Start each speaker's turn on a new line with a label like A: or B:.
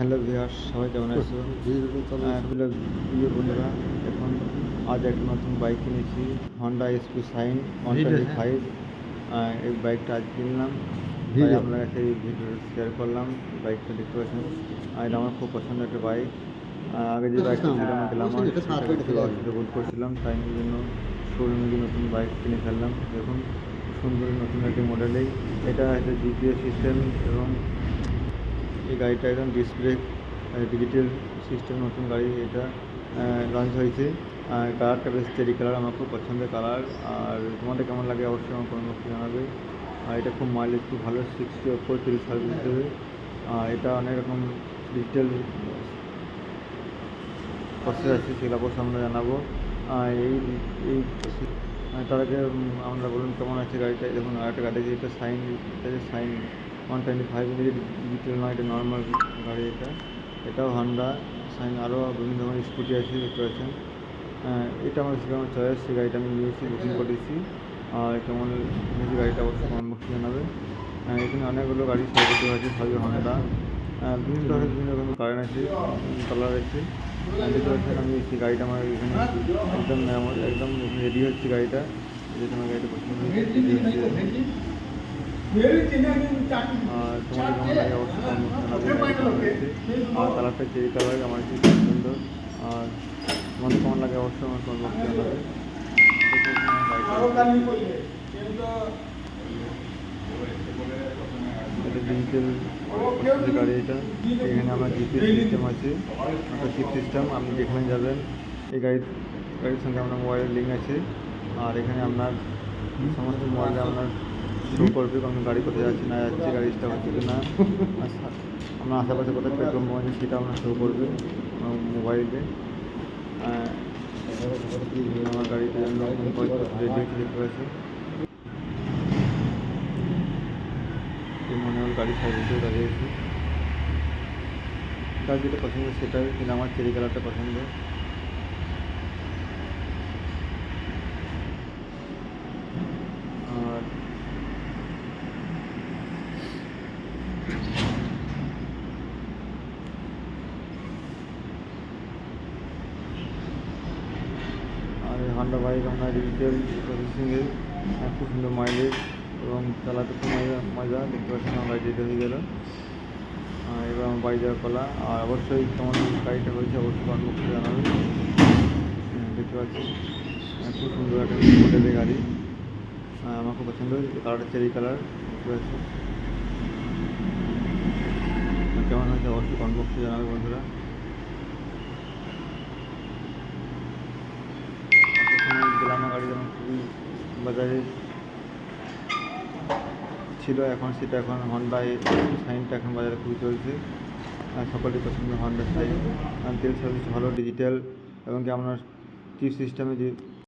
A: Hello viewers সবাই কেমন আছো? হ্যাঁ, হ্যালো প্রিয় বন্ধুরা এখন আজ একটা নতুন বাইক কিনেছি Honda SP shine one twenty five এই বাইকটা আজ কিনলাম। আপনার কাছে এই ভিডিও শেয়ার করলাম বাইকটা দেখতে পাচ্ছেন। এটা আমার খুব পছন্দের একটা বাইক আগে যে বাইকটা ছিল
B: হাজার টাকা
A: বোধ করছিলাম। তাই জন্য শোরুমে গিয়ে নতুন বাইক কিনে ফেললাম। দেখুন সুন্দর নতুন একটি মডেলেই এটা একটা জিপিএস সিস্টেম এবং এই গাড়িটা একদম ডিসপ্লে ডিজিটাল সিস্টেম নতুন গাড়ি এটা লঞ্চ হয়েছে। আর কালারটা বেশ চেরি কালার আমার খুব পছন্দের কালার আর তোমাদের কেমন লাগে অবশ্যই আমার কোনো জানাবে। আর এটা খুব মাইলেজ খুব ভালো সিক্সটি ওপর তিরিশ সার্ভিস দেবে। আর এটা অনেক রকম ডিজিটাল প্রসেস আছে সেগুলো অবশ্যই আমরা জানাব। আর এই এই তার আগে আমরা বলুন কেমন আছে গাড়িটা। দেখুন আর একটা গাড়ি আছে, এটা সাইন এটা যে shine one twenty five digital নয় এটা নর্মাল গাড়ি এটা। এটাও হন্ডা সাইন আরও বিভিন্ন ধরনের স্কুটি আছে দেখতে পাচ্ছেন। আহ, এটা আমার সেরকম চয়েস সেই গাড়িটা আমি নিয়েছি বুকিং করেছি। আর কেমন নিয়েছি গাড়িটা অবশ্যই কমেন্ট বক্সে জানাবে। এখানে অনেকগুলো গাড়ি সার্ভিস আছে সবই হন্ডা বিভিন্ন ধরনের বিভিন্ন রকমের কালার আছে কালার আছে। দেখতে পাচ্ছেন আমি সেই গাড়িটা আমার এখানে একদম একদম রেডি হচ্ছে গাড়িটা। যেহেতু আমার গাড়িটা পছন্দ হয়েছে। আর কেমন লাগে অবশ্যই। আর কালারটা চেরি কালার আমার খুব পছন্দ আর তোমাদের কেমন লাগে অবশ্যই আমার এটা ডিজিটাল গাড়ি এটা এখানে সিস্টেম আছে একটা সিস্টেম আপনি যেখানে যাবেন এই গাড়ির গাড়ির সঙ্গে আপনার মোবাইলের লিঙ্ক আছে আর এখানে আপনার সমস্ত মোবাইলে আপনার শো করবে কোন গাড়ি কোথায় যাচ্ছে না যাচ্ছে, গাড়ি স্টার্ট হচ্ছে কি না আপনার আশেপাশে কোথায় পেট্রোল পাম্প আছে সেটা আপনার শো করবে আপনার মোবাইলে আমার গাড়িটা রেডি এই মনে হয় গাড়ি সার্ভিসেও দাঁড়িয়েছি তার যেটা পছন্দ সেটাই, কিন্তু আমার চেরি কালারটা পছন্দ। হন্ডা বাইক আমরা ডিজিটাল প্রসেসিংয়ে খুব সুন্দর মাইলেজ এবং চালাতে খুব মজা মজা দেখতে পাচ্ছেন আমার গাড়ি রেডি হয়ে গেল এবার আমার বাড়ি যাওয়ার পালা। আর অবশ্যই কেমন গাড়িটা হয়েছে অবশ্যই কর্মক্ষে জানাবে হ্যাঁ, দেখতে পাচ্ছি খুব সুন্দর একটা মডেলের গাড়ি। আমার খুব পছন্দ হয়েছে। কালারটা চেরি কালার দেখতে পাচ্ছি কেমন হয়েছে অবশ্যই কর্মক্ষে জানাবে বন্ধুরা। বাজারে ছিল, এখন সেটা এখন হন্ডা সাইনটা এখন বাজারে খুবই চলছে। আর সকলের পছন্দ হন্ডা সাইন তেল সার্ভিস ভালো ডিজিটাল এবং কি আপনার চিপ সিস্টেমে যে